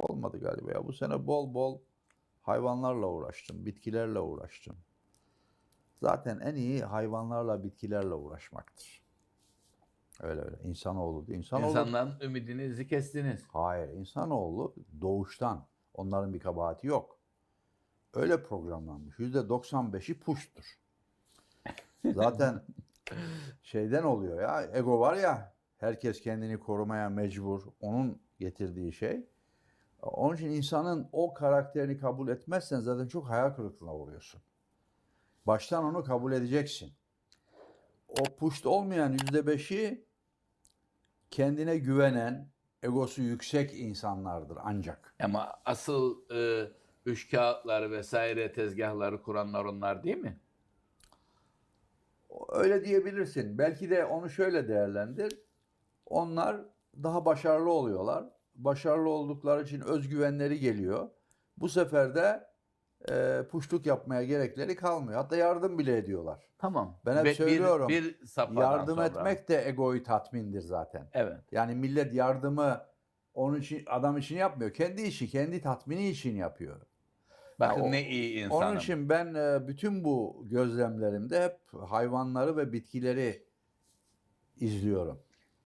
olmadı galiba ya. Bu sene bol bol hayvanlarla uğraştım, bitkilerle uğraştım. Zaten en iyi hayvanlarla, bitkilerle uğraşmaktır. Öyle öyle. İnsanoğlu değil. İnsanoğlu, İnsanların ümidinizi kestiniz. Hayır, insanoğlu doğuştan. Onların bir kabahati yok. Öyle programlanmış. %95'i puştur. Zaten şeyden oluyor ya, ego var ya, herkes kendini korumaya mecbur. Onun getirdiği şey. Onun için insanın o karakterini kabul etmezsen zaten çok hayal kırıklığına uğruyorsun. Baştan onu kabul edeceksin. O puşt olmayan %5'i kendine güvenen, egosu yüksek insanlardır ancak. Ama asıl e, üç kağıtları vesaire tezgahları kuranlar onlar değil mi? Öyle diyebilirsin. Belki de onu şöyle değerlendir. Onlar daha başarılı oluyorlar. Başarılı oldukları için özgüvenleri geliyor. Bu sefer de e, puşluk yapmaya gerekleri kalmıyor. Hatta yardım bile ediyorlar. Tamam. Ben hep bir- söylüyorum, Bir, safhadan Yardım sonra. etmek de egoyu tatmindir zaten. Evet. Yani millet yardımı onun için adam için yapmıyor. Kendi işi, kendi tatmini için yapıyor. Bakın Ya o- ne iyi insanım. Onun için ben e, bütün bu gözlemlerimde hep hayvanları ve bitkileri izliyorum.